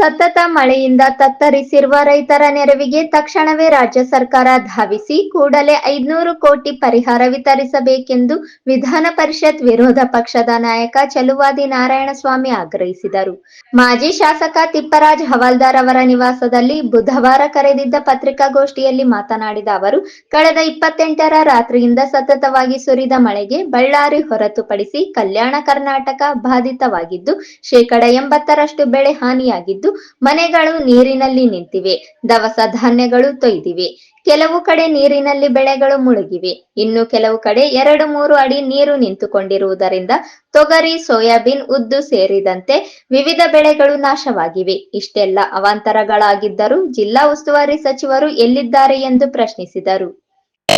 ಸತತ ಮಳೆಯಿಂದ ತತ್ತರಿಸಿರುವ ರೈತರ ನೆರವಿಗೆ ತಕ್ಷಣವೇ ರಾಜ್ಯ ಸರ್ಕಾರ ಧಾವಿಸಿ ಕೂಡಲೇ ಐದ್ನೂರು ಕೋಟಿ ಪರಿಹಾರ ವಿತರಿಸಬೇಕೆಂದು ವಿಧಾನ ಪರಿಷತ್ ವಿರೋಧ ಪಕ್ಷದ ನಾಯಕ ಚಲುವಾದಿ ನಾರಾಯಣಸ್ವಾಮಿ ಆಗ್ರಹಿಸಿದರು. ಮಾಜಿ ಶಾಸಕ ತಿಪ್ಪರಾಜ್ ಹವಾಲ್ದಾರ್ ಅವರ ನಿವಾಸದಲ್ಲಿ ಬುಧವಾರ ಕರೆದಿದ್ದ ಪತ್ರಿಕಾಗೋಷ್ಠಿಯಲ್ಲಿ ಮಾತನಾಡಿದ ಅವರು, ಕಳೆದ ಇಪ್ಪತ್ತೆಂಟರ ರಾತ್ರಿಯಿಂದ ಸತತವಾಗಿ ಸುರಿದ ಮಳೆಗೆ ಬಳ್ಳಾರಿ ಹೊರತುಪಡಿಸಿ ಕಲ್ಯಾಣ ಕರ್ನಾಟಕ ಬಾಧಿತವಾಗಿದ್ದು, ಶೇಕಡ ಎಂಬತ್ತರಷ್ಟು ಬೆಳೆ ಹಾನಿಯಾಗಿದ್ದು ಮನೆಗಳು ನೀರಿನಲ್ಲಿ ನಿಂತಿವೆ. ದವಸ ಧಾನ್ಯಗಳು ತೊಯ್ದಿವೆ. ಕೆಲವು ಕಡೆ ನೀರಿನಲ್ಲಿ ಬೆಳೆಗಳು ಮುಳುಗಿವೆ. ಇನ್ನು ಕೆಲವು ಕಡೆ ಎರಡು ಮೂರು ಅಡಿ ನೀರು ನಿಂತುಕೊಂಡಿರುವುದರಿಂದ ತೊಗರಿ, ಸೋಯಾಬೀನ್, ಉದ್ದು ಸೇರಿದಂತೆ ವಿವಿಧ ಬೆಳೆಗಳು ನಾಶವಾಗಿವೆ. ಇಷ್ಟೆಲ್ಲ ಅವಾಂತರಗಳಾಗಿದ್ದರೂ ಜಿಲ್ಲಾ ಉಸ್ತುವಾರಿ ಸಚಿವರು ಎಲ್ಲಿದ್ದಾರೆ ಎಂದು ಪ್ರಶ್ನಿಸಿದರು.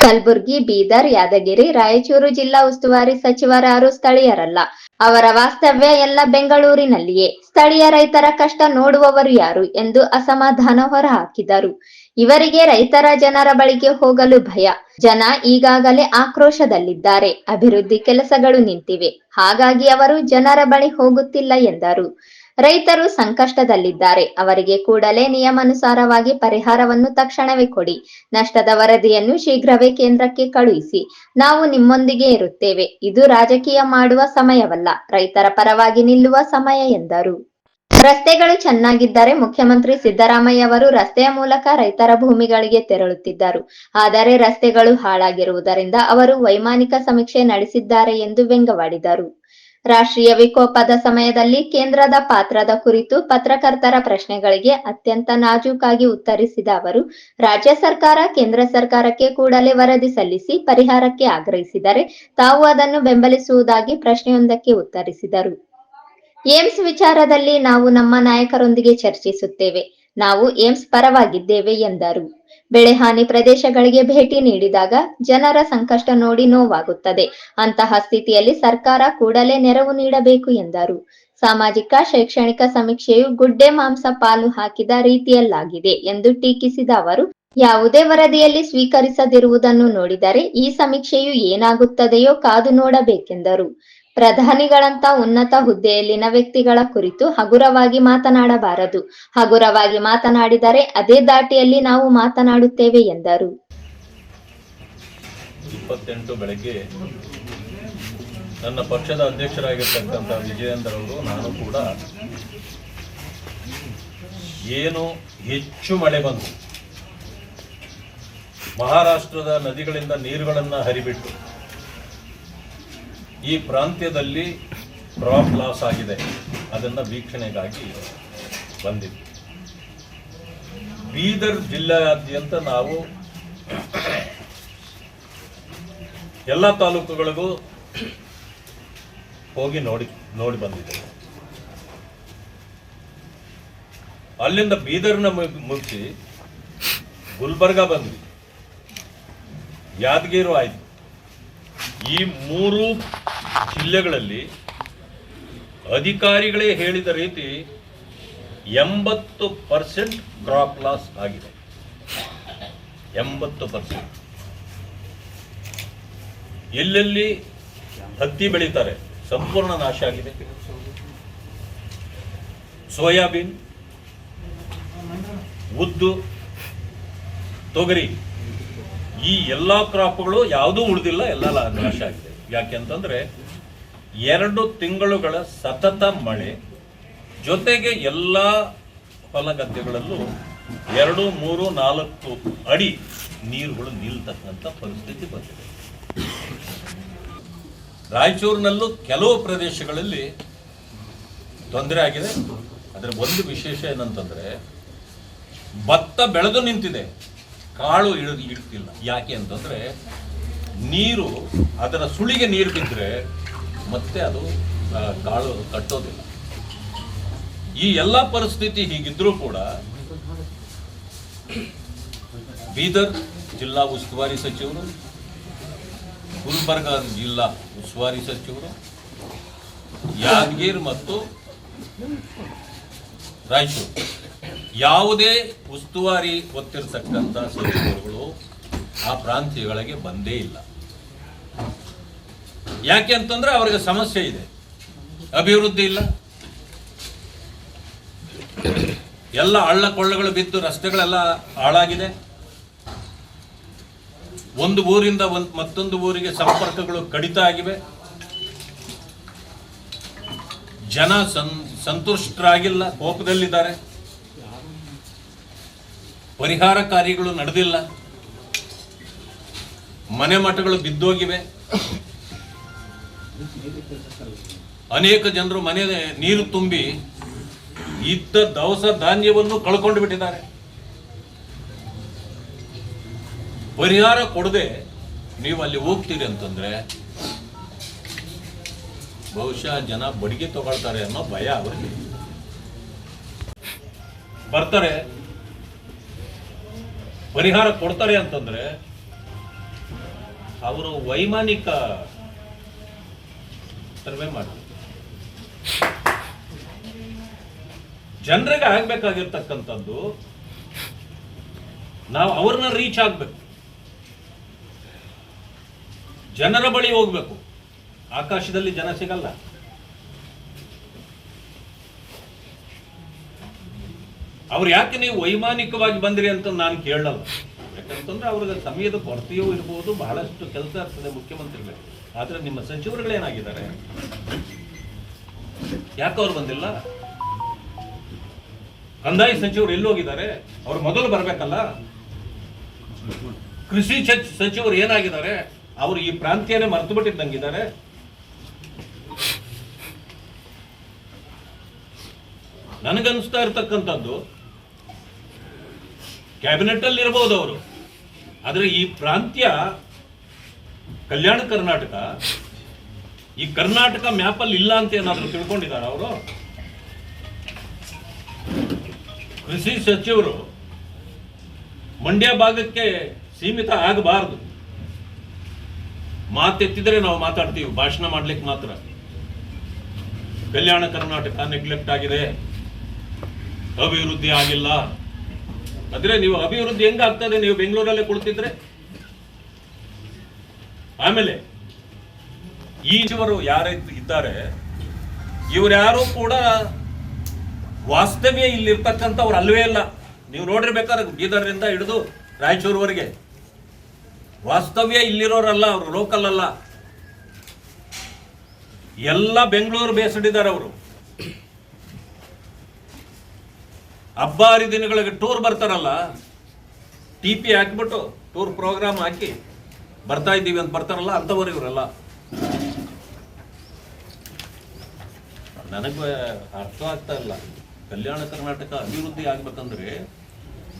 ಕಲಬುರ್ಗಿ, ಬೀದರ್, ಯಾದಗಿರಿ, ರಾಯಚೂರು ಜಿಲ್ಲಾ ಉಸ್ತುವಾರಿ ಸಚಿವರಾರು ಸ್ಥಳೀಯರಲ್ಲ. ಅವರ ವಾಸ್ತವ್ಯ ಎಲ್ಲ ಬೆಂಗಳೂರಿನಲ್ಲಿಯೇ. ಸ್ಥಳೀಯ ರೈತರ ಕಷ್ಟ ನೋಡುವವರು ಯಾರು ಎಂದು ಅಸಮಾಧಾನ ಹೊರಹಾಕಿದರು. ಇವರಿಗೆ ರೈತರ ಜನರ ಬಳಿಗೆ ಹೋಗಲು ಭಯ. ಜನ ಈಗಾಗಲೇ ಆಕ್ರೋಶದಲ್ಲಿದ್ದಾರೆ. ಅಭಿವೃದ್ಧಿ ಕೆಲಸಗಳು ನಿಂತಿವೆ. ಹಾಗಾಗಿ ಅವರು ಜನರ ಬಳಿ ಹೋಗುತ್ತಿಲ್ಲ ಎಂದರು. ರೈತರು ಸಂಕಷ್ಟದಲ್ಲಿದ್ದಾರೆ. ಅವರಿಗೆ ಕೂಡಲೇ ನಿಯಮಾನುಸಾರವಾಗಿ ಪರಿಹಾರವನ್ನು ತಕ್ಷಣವೇ ಕೊಡಿ. ನಷ್ಟದ ವರದಿಯನ್ನು ಶೀಘ್ರವೇ ಕೇಂದ್ರಕ್ಕೆ ಕಳುಹಿಸಿ. ನಾವು ನಿಮ್ಮೊಂದಿಗೆ ಇರುತ್ತೇವೆ. ಇದು ರಾಜಕೀಯ ಮಾಡುವ ಸಮಯವಲ್ಲ. ರೈತರ ಪರವಾಗಿ ನಿಲ್ಲುವ ಸಮಯ ಎಂದರು. ರಸ್ತೆಗಳು ಚೆನ್ನಾಗಿದ್ದರೆ ಮುಖ್ಯಮಂತ್ರಿ ಸಿದ್ದರಾಮಯ್ಯ ಅವರು ರಸ್ತೆಯ ಮೂಲಕ ರೈತರ ಭೂಮಿಗಳಿಗೆ ತೆರಳುತ್ತಿದ್ದರು. ಆದರೆ ರಸ್ತೆಗಳು ಹಾಳಾಗಿರುವುದರಿಂದ ಅವರು ವೈಮಾನಿಕ ಸಮೀಕ್ಷೆ ನಡೆಸಿದ್ದಾರೆ ಎಂದು ವ್ಯಂಗ್ಯವಾಡಿದರು. ರಾಷ್ಟ್ರೀಯ ವಿಕೋಪದ ಸಮಯದಲ್ಲಿ ಕೇಂದ್ರದ ಪಾತ್ರದ ಕುರಿತು ಪತ್ರಕರ್ತರ ಪ್ರಶ್ನೆಗಳಿಗೆ ಅತ್ಯಂತ ನಾಜೂಕಾಗಿ ಉತ್ತರಿಸಿದ ಅವರು, ರಾಜ್ಯ ಸರ್ಕಾರ ಕೇಂದ್ರ ಸರ್ಕಾರಕ್ಕೆ ಕೂಡಲೇ ವರದಿ ಸಲ್ಲಿಸಿ ಪರಿಹಾರಕ್ಕೆ ಆಗ್ರಹಿಸಿದರೆ ತಾವು ಅದನ್ನು ಬೆಂಬಲಿಸುವುದಾಗಿ ಪ್ರಶ್ನೆಯೊಂದಕ್ಕೆ ಉತ್ತರಿಸಿದರು. ಏಮ್ಸ್ ವಿಚಾರದಲ್ಲಿ ನಾವು ನಮ್ಮ ನಾಯಕರೊಂದಿಗೆ ಚರ್ಚಿಸುತ್ತೇವೆ. ನಾವು ಏಮ್ಸ್ ಪರವಾಗಿದ್ದೇವೆ ಎಂದರು. ಬೆಳೆ ಹಾನಿ ಪ್ರದೇಶಗಳಿಗೆ ಭೇಟಿ ನೀಡಿದಾಗ ಜನರ ಸಂಕಷ್ಟ ನೋಡಿ ನೋವಾಗುತ್ತದೆ. ಅಂತಹ ಸ್ಥಿತಿಯಲ್ಲಿ ಸರ್ಕಾರ ಕೂಡಲೇ ನೆರವು ನೀಡಬೇಕು ಎಂದರು. ಸಾಮಾಜಿಕ, ಶೈಕ್ಷಣಿಕ ಸಮೀಕ್ಷೆಯು ಗುಡ್ಡೆ ಮಾಂಸ ಪಾಲು ಹಾಕಿದ ರೀತಿಯಲ್ಲಾಗಿದೆ ಎಂದು ಟೀಕಿಸಿದ ಅವರು, ಯಾವುದೇ ವರದಿಯಲ್ಲಿ ಸ್ವೀಕರಿಸದಿರುವುದನ್ನು ನೋಡಿದರೆ ಈ ಸಮೀಕ್ಷೆಯು ಏನಾಗುತ್ತದೆಯೋ ಕಾದು ನೋಡಬೇಕೆಂದರು. ಪ್ರಧಾನಿಗಳಂತ ಉನ್ನತ ಹುದ್ದೆಯಲ್ಲಿನ ವ್ಯಕ್ತಿಗಳ ಕುರಿತು ಹಗುರವಾಗಿ ಮಾತನಾಡಬಾರದು. ಹಗುರವಾಗಿ ಮಾತನಾಡಿದರೆ ಅದೇ ದಾಟಿಯಲ್ಲಿ ನಾವು ಮಾತನಾಡುತ್ತೇವೆ ಎಂದರು. ಇಪ್ಪತ್ತೆಂಟು ಬೆಳಗ್ಗೆ ನನ್ನ ಪಕ್ಷದ ಅಧ್ಯಕ್ಷರಾಗಿರ್ತಕ್ಕಂಥ ವಿಜಯೇಂದ್ರ ಅವರು, ನಾನು ಕೂಡ ಏನು ಹೆಚ್ಚು ಮಳೆ ಬಂದು ಮಹಾರಾಷ್ಟ್ರದ ನದಿಗಳಿಂದ ನೀರುಗಳನ್ನು ಹರಿಬಿಟ್ಟು ಈ ಪ್ರಾಂತ್ಯದಲ್ಲಿ ಕ್ರಾಪ್ ಲಾಸ್ ಆಗಿದೆ. ಅದನ್ನು ವೀಕ್ಷಣೆಗಾಗಿ ಬಂದಿದ್ವಿ. ಬೀದರ್ ಜಿಲ್ಲೆಯಾದ್ಯಂತ ನಾವು ಎಲ್ಲ ತಾಲೂಕುಗಳಿಗೂ ಹೋಗಿ ನೋಡಿ ನೋಡಿ ಬಂದಿದ್ದೇವೆ. ಅಲ್ಲಿಂದ ಬೀದರ್ನ ಮುಗ್- ಮುಗಿಸಿ ಗುಲ್ಬರ್ಗ ಬಂದ್ವಿ. ಯಾದಗಿರು ಆಯ್ತು. ಈ ಮೂರು ಜಿಲ್ಲೆಗಳಲ್ಲಿ ಅಧಿಕಾರಿಗಳೇ ಹೇಳಿದ ರೀತಿ ಎಂಬತ್ತು ಪರ್ಸೆಂಟ್ ಕ್ರಾಪ್ ಲಾಸ್ ಆಗಿದೆ. ಎಂಬತ್ತು ಪರ್ಸೆಂಟ್. ಎಲ್ಲೆಲ್ಲಿ ಹತ್ತಿ ಬೆಳೀತಾರೆ? ಸಂಪೂರ್ಣ ನಾಶ ಆಗಿದೆ. ಸೋಯಾಬೀನ್, ಉದ್ದು, ತೊಗರಿ ಈ ಎಲ್ಲ ಕ್ರಾಪ್ಗಳು ಯಾವುದೂ ಉಳಿದಿಲ್ಲ ಎಲ್ಲ ನಾಶ ಆಗಿದೆ. ಯಾಕೆ ಅಂತಂದ್ರೆ ಎರಡು ತಿಂಗಳುಗಳ ಸತತ ಮಳೆ, ಜೊತೆಗೆ ಎಲ್ಲ ಹೊಲ ಗದ್ದೆಗಳಲ್ಲೂ ಎರಡು, ಮೂರು, ನಾಲ್ಕು ಅಡಿ ನೀರುಗಳು ನಿಲ್ತಕ್ಕಂಥ ಪರಿಸ್ಥಿತಿ ಬಂದಿದೆ. ರಾಯಚೂರಿನಲ್ಲೂ ಕೆಲವು ಪ್ರದೇಶಗಳಲ್ಲಿ ತೊಂದರೆ ಆಗಿದೆ. ಅದರ ಒಂದು ವಿಶೇಷ ಏನಂತಂದ್ರೆ, ಭತ್ತ ಬೆಳೆದು ನಿಂತಿದೆ. ಕಾಳು ಇಳಿದು ಇಡ್ತಿಲ್ಲ. ಯಾಕೆ ಅಂತಂದ್ರೆ, ನೀರು ಅದರ ಸುಳಿಗೆ ನೀರು ಬಿದ್ದರೆ ಮತ್ತೆ ಅದು ಕಾಳು ಕಟ್ಟೋದಿಲ್ಲ. ಈ ಎಲ್ಲ ಪರಿಸ್ಥಿತಿ ಹೀಗಿದ್ರೂ ಕೂಡ ಬೀದರ್ ಜಿಲ್ಲಾ ಉಸ್ತುವಾರಿ ಸಚಿವರು, ಗುಲ್ಬರ್ಗ ಜಿಲ್ಲಾ ಉಸ್ತುವಾರಿ ಸಚಿವರು, ಯಾದಗಿರ್ ಮತ್ತು ರಾಯಚೂರು ಯಾವುದೇ ಉಸ್ತುವಾರಿ ಹೊತ್ತಿರ್ತಕ್ಕಂಥ ಸಚಿವರುಗಳು ಆ ಪ್ರಾಂತ್ಯಗಳಿಗೆ ಬಂದೇ ಇಲ್ಲ. ಯಾಕೆ ಅಂತಂದ್ರೆ ಅವರಿಗೆ ಸಮಸ್ಯೆ ಇದೆ. ಅಭಿವೃದ್ಧಿ ಇಲ್ಲ. ಎಲ್ಲ ಹಳ್ಳ ಕೊಳ್ಳಗಳು ಬಿದ್ದು ರಸ್ತೆಗಳೆಲ್ಲ ಹಾಳಾಗಿದೆ. ಒಂದು ಊರಿಂದ ಒಂದು ಮತ್ತೊಂದು ಊರಿಗೆ ಸಂಪರ್ಕಗಳು ಕಡಿತ ಆಗಿವೆ. ಜನ ಸಂ, ಸಂತುಷ್ಟರಾಗಿಲ್ಲ, ಕೋಪದಲ್ಲಿದ್ದಾರೆ. ಪರಿಹಾರ ಕಾರ್ಯಗಳು ನಡೆದಿಲ್ಲ. ಮನೆ ಮಠಗಳು ಬಿದ್ದೋಗಿವೆ. ಅನೇಕ ಜನರು ಮನೆ ನೀರು ತುಂಬಿ ಇದ್ದ ದವಸ ಧಾನ್ಯವನ್ನು ಕಳ್ಕೊಂಡು ಬಿಟ್ಟಿದ್ದಾರೆ. ಪರಿಹಾರ ಕೊಡದೆ ನೀವು ಅಲ್ಲಿ ಹೋಗ್ತೀರಿ ಅಂತಂದ್ರೆ ಬಹುಶಃ ಜನ ಬಡಿಗೆ ತಗೊಳ್ತಾರೆ ಅನ್ನೋ ಭಯ ಅವರಿಗೆ. ಬರ್ತಾರೆ. ಪರಿಹಾರ ಕೊಡ್ತಾರೆ ಅಂತಂದ್ರೆ ಅವರು ವೈಮಾನಿಕ ಸರ್ವೆ ಮಾಡಿ. ಜನರಿಗೆ ಆಗ್ಬೇಕಾಗಿರ್ತಕ್ಕಂಥದ್ದು ನಾವು ಅವ್ರನ್ನ ರೀಚ್ ಆಗ್ಬೇಕು. ಜನರ ಬಳಿ ಹೋಗ್ಬೇಕು. ಆಕಾಶದಲ್ಲಿ ಜನ ಸಿಗಲ್ಲ. ಅವ್ರು ಯಾಕೆ ನೀವು ವೈಮಾನಿಕವಾಗಿ ಬಂದ್ರಿ ಅಂತ ನಾನು ಕೇಳಲ್ಲ. ಯಾಕಂತಂದ್ರೆ ಅವ್ರಿಗೆ ಸಮಯದ ಕೊರತೆಯೂ ಇರ್ಬೋದು, ಬಹಳಷ್ಟು ಕೆಲಸ ಇರ್ತದೆ ಮುಖ್ಯಮಂತ್ರಿಗಳು ಆದ್ರೆ ನಿಮ್ಮ ಸಚಿವರುಗಳೇನಾಗಿದ್ದಾರೆ ಯಾಕೆ ಅವ್ರು ಬಂದಿಲ್ಲ? ಕಂದಾಯ ಸಚಿವರು ಎಲ್ಲಿ ಹೋಗಿದ್ದಾರೆ? ಅವ್ರು ಮೊದಲು ಬರಬೇಕಲ್ಲ? ಕೃಷಿ ಸಚಿವರು ಏನಾಗಿದ್ದಾರೆ? ಅವರು ಈ ಪ್ರಾಂತ್ಯನೇ ಮರೆತು ಬಿಟ್ಟಿದ್ದಂಗಿದ್ದಾರೆ ನನಗನ್ನಿಸ್ತಾ ಇರ್ತಕ್ಕಂಥದ್ದು ಕ್ಯಾಬಿನೆಟ್ ಅಲ್ಲಿ ಇರಬಹುದು ಅವರು, ಆದ್ರೆ ಈ ಪ್ರಾಂತ್ಯ ಕಲ್ಯಾಣ ಕರ್ನಾಟಕ, ಈ ಕರ್ನಾಟಕ ಮ್ಯಾಪ್ ಅಲ್ಲಿ ಇಲ್ಲ ಅಂತ ಏನಾದ್ರು ತಿಳ್ಕೊಂಡಿದ್ದಾರೆ ಅವರು? ಕೃಷಿ ಸಚಿವರು ಮಂಡ್ಯ ಭಾಗಕ್ಕೆ ಸೀಮಿತ ಆಗಬಾರದು. ಮಾತೆತ್ತಿದ್ರೆ ನಾವು ಮಾತಾಡ್ತೀವಿ, ಭಾಷಣ ಮಾಡ್ಲಿಕ್ಕೆ ಮಾತ್ರ. ಕಲ್ಯಾಣ ಕರ್ನಾಟಕ ನೆಗ್ಲೆಕ್ಟ್ ಆಗಿದೆ. ಅಭಿವೃದ್ಧಿ ಆಗಿಲ್ಲ. ಆದ್ರೆ ನೀವು ಅಭಿವೃದ್ಧಿ ಹೆಂಗಾಗ್ತದೆ? ನೀವು ಬೆಂಗಳೂರಲ್ಲೇ ಕುಳಿತಿದ್ರೆ? ಆಮೇಲೆ ಈಜವರು ಯಾರ ಇದ್ದಾರೆ, ಇವ್ರು ಯಾರು ಕೂಡ ವಾಸ್ತವ್ಯ ಇಲ್ಲಿರ್ತಕ್ಕಂಥವ್ರು ಅಲ್ವೇ ಇಲ್ಲ ನೀವು ನೋಡಿರ್ಬೇಕಾದ್ರೆ ಬೀದರ್ನಿಂದ ಹಿಡಿದು ರಾಯಚೂರುವರೆಗೆ ವಾಸ್ತವ್ಯ ಇಲ್ಲಿರೋರಲ್ಲ, ಅವರು ಲೋಕಲ್ ಅಲ್ಲ. ಎಲ್ಲ ಬೆಂಗಳೂರು ಬೇಸಡಿದ್ದಾರೆ ಅವರು. ಹಬ್ಬ ಹರಿದಿನಗಳಿಗೆ ಟೂರ್ ಬರ್ತಾರಲ್ಲ ಟಿ ಪಿ ಹಾಕ್ಬಿಟ್ಟು ಟೂರ್ ಪ್ರೋಗ್ರಾಮ್ ಹಾಕಿ ಬರ್ತಾ ಇದ್ದೀವಿ ಅಂತ ಬರ್ತಾರಲ್ಲ ಅಂಥವ್ರು ಇವರೆಲ್ಲ. ನನಗೆ ಅರ್ಥ ಆಗ್ತಾ ಇಲ್ಲ. ಕಲ್ಯಾಣ ಕರ್ನಾಟಕ ಅಭಿವೃದ್ಧಿ ಆಗ್ಬೇಕಂದ್ರೆ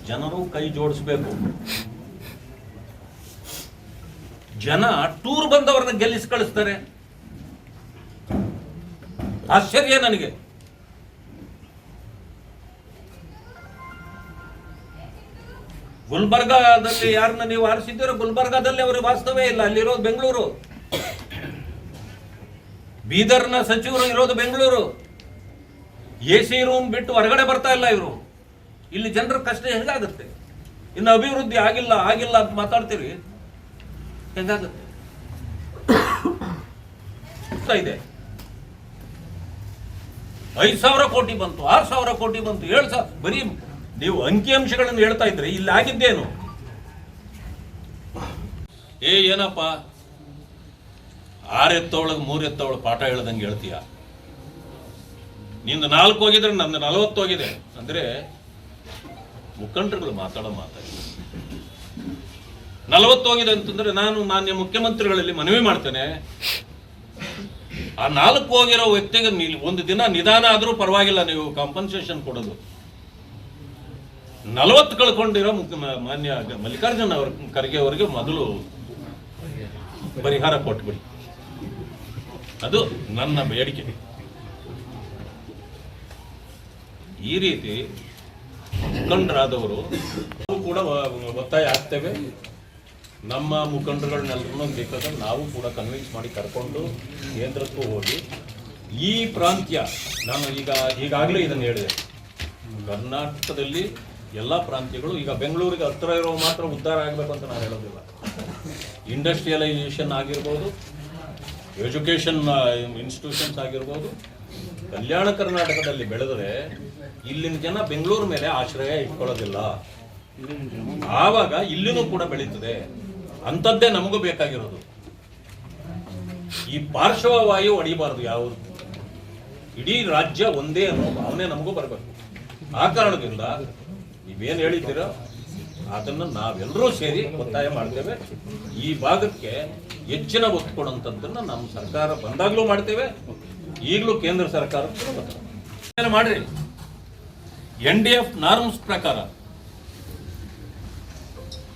ಜನರು ಕೈ ಜೋಡಿಸ್ಬೇಕು. ಜನ ಟೂರ್ ಬಂದವರನ್ನ ಗೆಲ್ಲಿಸಿ ಕಳಿಸ್ತಾರೆ. ಆಶ್ಚರ್ಯ ನನಗೆ. ಗುಲ್ಬರ್ಗಾದಲ್ಲಿ ಯಾರನ್ನ ನೀವು ಆರಿಸಿದ್ದೀರೋ ಗುಲ್ಬರ್ಗಾದಲ್ಲಿ ಅವರು ವಾಸ್ತವೇ ಇಲ್ಲ. ಅಲ್ಲಿರೋದು ಬೆಂಗಳೂರು. ಬೀದರ್ನ ಸಚಿವರು ಇರೋದು ಬೆಂಗಳೂರು. ಎ ಸಿ ರೂಮ್ ಬಿಟ್ಟು ಹೊರಗಡೆ ಬರ್ತಾ ಇಲ್ಲ ಇವರು. ಇಲ್ಲಿ ಜನರ ಕಷ್ಟ ಹೆಂಗಾಗುತ್ತೆ? ಇನ್ನು ಅಭಿವೃದ್ಧಿ ಆಗಿಲ್ಲ ಆಗಿಲ್ಲ ಅಂತ ಮಾತಾಡ್ತೀರಿ? ಹೆಂಗಾಗುತ್ತೆ? ಇದೆ. ಐದು ಸಾವಿರ ಕೋಟಿ ಬಂತು, ಆರು ಸಾವಿರ ಕೋಟಿ ಬಂತು. ಏಳು ಸಾವಿರ ಬರೀ ನೀವು ಅಂಕಿಅಂಶಗಳನ್ನು ಹೇಳ್ತಾ ಇದ್ರೆ, ಇಲ್ಲಿ ಆಗಿದ್ದೇನು ಏ, ಏನಪ್ಪ? ಆರು ಎತ್ತವಳಗೆ ಮೂರು ಎತ್ತವಳು ಪಾಠ ಹೇಳ್ದಂಗೆ ಹೇಳ್ತೀಯ? ನಿಂದು ನಾಲ್ಕು ಹೋಗಿದ್ರೆ ನಂದು ನಲವತ್ತು ಹೋಗಿದೆ. ಅಂದ್ರೆ ಮುಖಂಡರುಗಳು ಮಾತಾಡೋ ಮಾತಾಡಿ. ನಲವತ್ತು ಹೋಗಿದೆ ಅಂತಂದ್ರೆ ನಾನು ಮಾನ್ಯ ಮುಖ್ಯಮಂತ್ರಿಗಳಲ್ಲಿ ಮನವಿ ಮಾಡ್ತೇನೆ. ಆ ನಾಲ್ಕು ಹೋಗಿರೋ ವ್ಯಕ್ತಿಗೆ ಒಂದು ದಿನ ನಿಧಾನ ಆದರೂ ಪರವಾಗಿಲ್ಲ, ನೀವು ಕಾಂಪನ್ಸೇಷನ್ ಕೊಡೋದು. ನಲವತ್ತು ಕಳ್ಕೊಂಡಿರೋ ಮಾನ್ಯ ಮಲ್ಲಿಕಾರ್ಜುನ್ ಅವ್ರ ಖರ್ಗೆ ಅವರಿಗೆ ಮೊದಲು ಪರಿಹಾರ ಕೊಟ್ಬಿಡಿ. ಅದು ನನ್ನ ಬೇಡಿಕೆ. ಈ ರೀತಿ ಮುಖಂಡರಾದವರು ನಾವು ಕೂಡ ಒತ್ತಾಯ ಆಗ್ತೇವೆ. ನಮ್ಮ ಮುಖಂಡರುಗಳನ್ನೆಲ್ಲರೂ ಬೇಕಾದ್ರೆ ನಾವು ಕೂಡ ಕನ್ವಿನ್ಸ್ ಮಾಡಿ ಕರ್ಕೊಂಡು ಕೇಂದ್ರಕ್ಕೂ ಹೋಗಿ. ಈ ಪ್ರಾಂತ್ಯ, ನಾನು ಈಗ, ಈಗಾಗಲೇ ಇದನ್ನು ಹೇಳಿದೆ. ಕರ್ನಾಟಕದಲ್ಲಿ ಎಲ್ಲ ಪ್ರಾಂತ್ಯಗಳು ಈಗ ಬೆಂಗಳೂರಿಗೆ ಹತ್ತಿರ ಇರೋ ಮಾತ್ರ ಉದ್ಧಾರ ಆಗಬೇಕು ಅಂತ ನಾನು ಹೇಳೋದಿಲ್ಲ. ಇಂಡಸ್ಟ್ರಿಯಲೈಸೇಷನ್ ಆಗಿರ್ಬೋದು ಎಜುಕೇಷನ್ ಇನ್ಸ್ಟಿಟ್ಯೂಷನ್ಸ್ ಆಗಿರ್ಬೋದು, ಕಲ್ಯಾಣ ಕರ್ನಾಟಕದಲ್ಲಿ ಬೆಳೆದರೆ ಇಲ್ಲಿನ ಜನ ಬೆಂಗಳೂರು ಮೇಲೆ ಆಶ್ರಯ ಇಟ್ಕೊಳ್ಳೋದಿಲ್ಲ. ಆವಾಗ ಇಲ್ಲಿನೂ ಕೂಡ ಬೆಳೀತದೆ. ಅಂಥದ್ದೇ ನಮಗೂ ಬೇಕಾಗಿರೋದು. ಈ ಪಾರ್ಶ್ವವಾಯು ಹೊಡಿಬಾರದು ಯಾವುದು. ಇಡೀ ರಾಜ್ಯ ಒಂದೇ ಅನ್ನೋ ಭಾವನೆ ನಮಗೂ ಬರಬೇಕು. ಆ ಕಾರಣದಿಂದ ನೀವೇನು ಹೇಳಿದ್ದೀರೋ ಅದನ್ನು ನಾವೆಲ್ಲರೂ ಸೇರಿ ಒತ್ತಾಯ ಮಾಡ್ತೇವೆ. ಈ ಭಾಗಕ್ಕೆ ಹೆಚ್ಚಿನ ಒತ್ತು ಕೊಡುವಂಥದ್ದನ್ನು ನಮ್ಮ ಸರ್ಕಾರ ಬಂದಾಗಲೂ ಮಾಡ್ತೇವೆ. ಈಗಲೂ ಕೇಂದ್ರ ಸರ್ಕಾರ ಮಾಡ್ರಿ. ಎನ್ ಡಿ ಎಫ್ ನಾರ್ಮ್ಸ್ ಪ್ರಕಾರ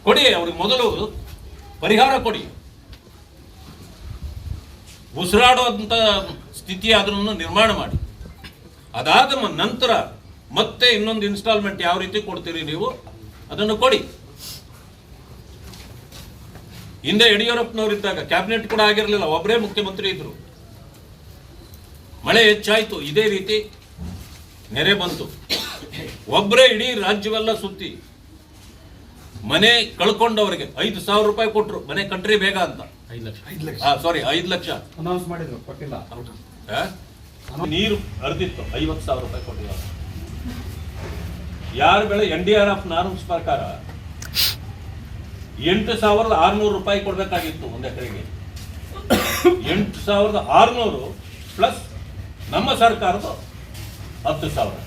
ಕೊಡಿ, ಅವ್ರಿಗೆ ಮೊದಲು ಪರಿಹಾರ ಕೊಡಿ. ಉಸಿರಾಡುವಂಥ ಸ್ಥಿತಿ ಅದನ್ನು ನಿರ್ಮಾಣ ಮಾಡಿ. ಅದಾದ ನಂತರ ಮತ್ತೆ ಇನ್ನೊಂದು ಇನ್ಸ್ಟಾಲ್ಮೆಂಟ್ ಯಾವ ರೀತಿ ಕೊಡ್ತೀರಿ ನೀವು? ಅದನ್ನು ಕೊಡಿ. ಹಿಂದೆ ಯಡಿಯೂರಪ್ಪನವರಿದ್ದಾಗ ಕ್ಯಾಬಿನೆಟ್ ಕೂಡ ಆಗಿರಲಿಲ್ಲ ಒಬ್ಬರೇ ಮುಖ್ಯಮಂತ್ರಿ ಇದ್ರು. ಮಳೆ ಹೆಚ್ಚಾಯ್ತು ಇದೇ ರೀತಿ ನೆರೆ ಬಂತು. ಒಬ್ಬರೇ ಇಡೀ ರಾಜ್ಯವೆಲ್ಲ ಸುತ್ತಿ ಮನೆ ಕಳ್ಕೊಂಡವರಿಗೆ ಐದು ಸಾವಿರ ರೂಪಾಯಿ ಕೊಟ್ರು ಮನೆ ಕಂಟ್ರಿ ಬೇಗ ಅಂತ. ಐದು ಲಕ್ಷ. ಐದು ಲಕ್ಷ. ಸಾರಿ ಐದು ಲಕ್ಷ. ಅನೌನ್ಸ್ ಮಾಡಿದ್ರು ಕೊಟ್ಟಿಲ್ಲ. ಆ? ನೀರು ಅರ್ದಿತ್ತು ಐವತ್ತು ಸಾವಿರ ರೂಪಾಯಿ ಕೊಟ್ಟಿದ್ದಾರೆ ಯಾರ ಬೆಳೆ N D R F norms ಪ್ರಕಾರ ಎಂಟು ಸಾವಿರದ ಆರ್ನೂರು ರೂಪಾಯಿ ಕೊಡಬೇಕಾಗಿತ್ತು ಒಂದು ಎಕರೆಗೆ. ಎಂಟು ಸಾವಿರದ ಆರುನೂರು ಪ್ಲಸ್ ನಮ್ಮ ಸರ್ಕಾರದ ಹತ್ತು ಸಾವಿರ.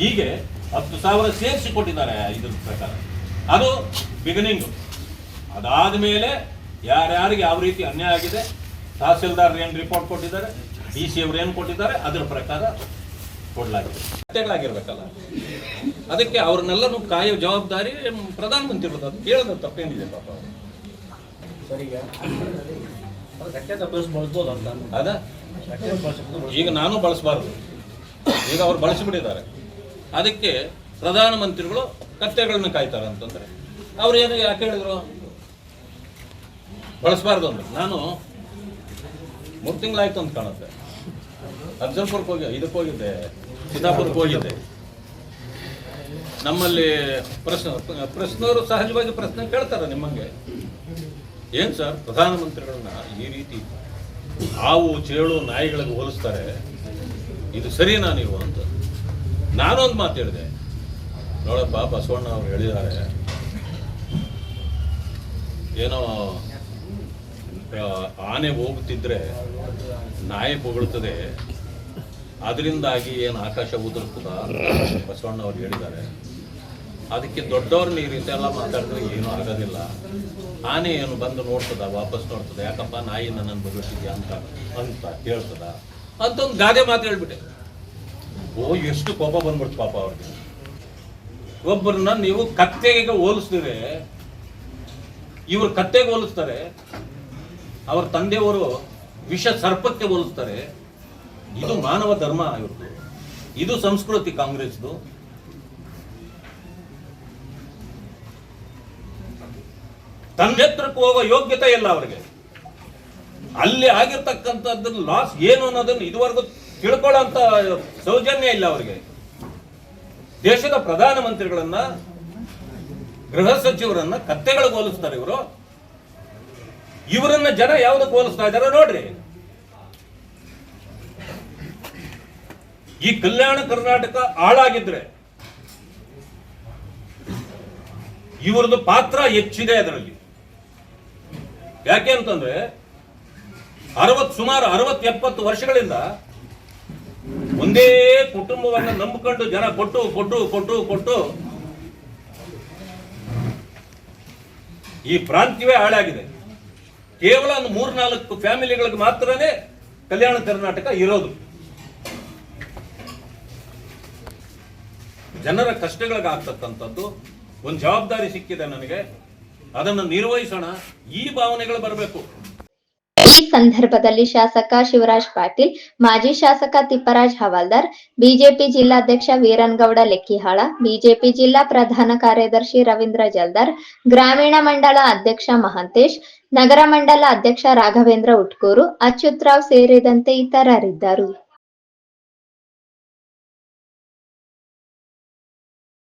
ಹೀಗೆ ಹತ್ತು ಸಾವಿರ ಸೇರಿಸಿ ಕೊಟ್ಟಿದ್ದಾರೆ ಇದ್ರ ಪ್ರಕಾರ. ಅದು ಬಿಗಿನಿಂಗು ಅದಾದ ಮೇಲೆ ಯಾರ್ಯಾರಿಗೆ ಯಾವ ರೀತಿ ಅನ್ಯಾಯ ಆಗಿದೆ, ತಹಸೀಲ್ದಾರ್ ಏನು ರಿಪೋರ್ಟ್ ಕೊಟ್ಟಿದ್ದಾರೆ ಡಿ ಸಿ ಅವ್ರು ಏನು ಕೊಟ್ಟಿದ್ದಾರೆ, ಅದರ ಪ್ರಕಾರ ಕೊಡಲಾಗಿದೆ. ಕತ್ತೆಗಳಾಗಿರ್ಬೇಕಲ್ಲ ಅದಕ್ಕೆ ಅವ್ರನ್ನೆಲ್ಲರೂ ಕಾಯೋ ಜವಾಬ್ದಾರಿ ಪ್ರಧಾನಮಂತ್ರಿಗಳು ಅದು ಕೇಳೋದು ತಪ್ಪೇನಿದೆ ಪಾಪ ಅವರು. ಸರ್ ಈಗ ಅದು? ಈಗ ನಾನು ಬಳಸಬಾರ್ದು. ಈಗ ಅವ್ರು ಬಳಸಿಬಿಟ್ಟಿದ್ದಾರೆ. ಅದಕ್ಕೆ ಪ್ರಧಾನಮಂತ್ರಿಗಳು ಕತ್ತೆಗಳನ್ನ ಕಾಯ್ತಾರೆ ಅಂತಂದ್ರೆ. ಅವ್ರು ಏನು ಯಾಕೆ ಹೇಳಿದ್ರು? ಬಳಸಬಾರ್ದು ಅಂದ್ರೆ. ನಾನು ಮೂರು ತಿಂಗಳಾಯ್ತು ಅಂತ ಕಾಣುತ್ತೆ. ಅಫ್ಜಲ್ಪುರಕ್ಕೆ ಹೋಗಿ ಇದಕ್ಕೆ ಹೋಗಿದ್ದೆ. ಸಿದ್ದಾಪುರಕ್ಕೆ ಹೋಗಿದ್ದೆ ನಮ್ಮಲ್ಲಿ ಪ್ರಶ್ನ, ಪ್ರಶ್ನವರು ಸಹಜವಾಗಿ ಪ್ರಶ್ನೆ ಕೇಳ್ತಾರೆ ನಿಮ್ಮಂಗೆ. ಏನ್ ಸರ್, ಪ್ರಧಾನಮಂತ್ರಿಗಳನ್ನ ಈ ರೀತಿ ಹಾವು, ಚೇಳು, ನಾಯಿಗಳಿಗೆ ಹೋಲಿಸ್ತಾರೆ? ಇದು ಸರಿನಾ ನೀವು ಅಂತ. ನಾನೊಂದು ಮಾತು ಹೇಳಿದೆ. ನೋಡಪ್ಪ, ಬಸವಣ್ಣ ಅವ್ರು ಹೇಳಿದ್ದಾರೆ. ಏನೋ ಆನೆ ಹೋಗುತ್ತಿದ್ರೆ ನಾಯಿ ಬೊಗಳುತ್ತದೆ ಅದರಿಂದಾಗಿ ಏನು ಆಕಾಶ ಉದುರ್ತದ ಬಸವಣ್ಣ ಅವ್ರು ಹೇಳಿದ್ದಾರೆ. ಅದಕ್ಕೆ ದೊಡ್ಡವ್ರನ್ನ ಈ ರೀತಿ ಎಲ್ಲ ಮಾತಾಡಿದ್ರೆ ಏನೂ ಆಗೋದಿಲ್ಲ. ಆನೆ ಏನು ಬಂದು ನೋಡ್ತದ, ವಾಪಸ್ ನೋಡ್ತದೆ? ಯಾಕಪ್ಪ, ನಾಯಿ ನನ್ನನ್ನು ಬದುಕಿದ್ಯಾ ಅಂತ ಅಂತ ಹೇಳ್ತದ ಅಂತ ಒಂದು ಗಾದೆ ಮಾತು ಹೇಳ್ಬಿಟ್ಟೆ. ಓ, ಎಷ್ಟು ಕೋಪ ಬಂದ್ಬಿಡ್ತು ಪಾಪ ಅವ್ರಿಗೆ. ಒಬ್ಬರನ್ನ ನೀವು ಕತ್ತೆಗೆ ಹೋಲಿಸಿದ್ರೆ ಇವರು ಕತ್ತೆಗೆ ಹೋಲಿಸ್ತಾರೆ, ಅವ್ರ ತಂದೆಯವರು ವಿಷ ಸರ್ಪಕ್ಕೆ ಹೋಲಿಸ್ತಾರೆ ಇದು ಮಾನವ ಧರ್ಮ ಇವ್ರದ್ದು ಇದು ಸಂಸ್ಕೃತಿ ಕಾಂಗ್ರೆಸ್ದು. ತಂದೆ ಹತ್ರಕ್ಕೆ ಹೋಗೋ ಯೋಗ್ಯತೆ ಇಲ್ಲ ಅವರಿಗೆ. ಅಲ್ಲಿ ಆಗಿರ್ತಕ್ಕಂಥದ್ದು ಲಾಸ್ ಏನು ಅನ್ನೋದನ್ನು ಇದುವರೆಗೂ ತಿಳ್ಕೊಳ್ಳೋ ಅಂತ ಸೌಜನ್ಯ ಇಲ್ಲ ಅವರಿಗೆ. ದೇಶದ ಪ್ರಧಾನಮಂತ್ರಿಗಳನ್ನ ಗೃಹ ಸಚಿವರನ್ನ ಕತ್ತೆಗಳಿಗೆ ಹೋಲಿಸ್ತಾರೆ ಇವರು. ಇವರನ್ನ ಜನ ಯಾವ್ದಕ್ಕೆ ಹೋಲಿಸ್ತಾ ಇದ್ದಾರೆ ನೋಡ್ರಿ. ಈ ಕಲ್ಯಾಣ ಕರ್ನಾಟಕ ಹಾಳಾಗಿದ್ರೆ ಇವರದು ಪಾತ್ರ ಹೆಚ್ಚಿದೆ ಅದರಲ್ಲಿ. ಯಾಕೆ ಅಂತಂದ್ರೆ ಅರವತ್ ಸುಮಾರು ಅರವತ್ ಎಪ್ಪತ್ತು ವರ್ಷಗಳಿಂದ ಒಂದೇ ಕುಟುಂಬವನ್ನು ನಂಬಿಕೊಂಡು ಜನ ಕೊಟ್ಟು ಕೊಟ್ಟು ಕೊಟ್ಟು ಕೊಟ್ಟು ಈ ಪ್ರಾಂತ್ಯವೇ ಹಾಳಾಗಿದೆ. ಕೇವಲ ಒಂದು ಮೂರ್ನಾಲ್ಕು ಫ್ಯಾಮಿಲಿಗಳಿಗೆ ಮಾತ್ರನೇ ಕಲ್ಯಾಣ ಕರ್ನಾಟಕ ಇರೋದು. ಜನರ ಕಷ್ಟಗಳಿಗಾಗ್ತಕ್ಕಂಥದ್ದು ಒಂದು ಜವಾಬ್ದಾರಿ ಸಿಕ್ಕಿದೆ ನನಗೆ. ಅದನ್ನು ನಿರ್ವಹಿಸೋಣ. ಈ ಭಾವನೆಗಳು ಬರಬೇಕು. ಈ ಸಂದರ್ಭದಲ್ಲಿ ಶಾಸಕ ಶಿವರಾಜ್ ಪಾಟೀಲ್, ಮಾಜಿ ಶಾಸಕ ತಿಪ್ಪರಾಜ್ ಹವಾಲ್ದಾರ್, ಬಿಜೆಪಿ ಜಿಲ್ಲಾಧ್ಯಕ್ಷ ವೀರನ್ಗೌಡ ಲೆಕ್ಕಿಹಾಳ, ಬಿಜೆಪಿ ಜಿಲ್ಲಾ ಪ್ರಧಾನ ಕಾರ್ಯದರ್ಶಿ ರವೀಂದ್ರ ಜಲ್ದಾರ್, ಗ್ರಾಮೀಣ ಮಂಡಳ ಅಧ್ಯಕ್ಷ ಮಹಾಂತೇಶ್, ನಗರ ಮಂಡಲ ಅಧ್ಯಕ್ಷ ರಾಘವೇಂದ್ರ ಉಟ್ಕೂರು, ಅಚ್ಯುತ್ರಾವ್ ಸೇರಿದಂತೆ ಇತರರಿದ್ದರು.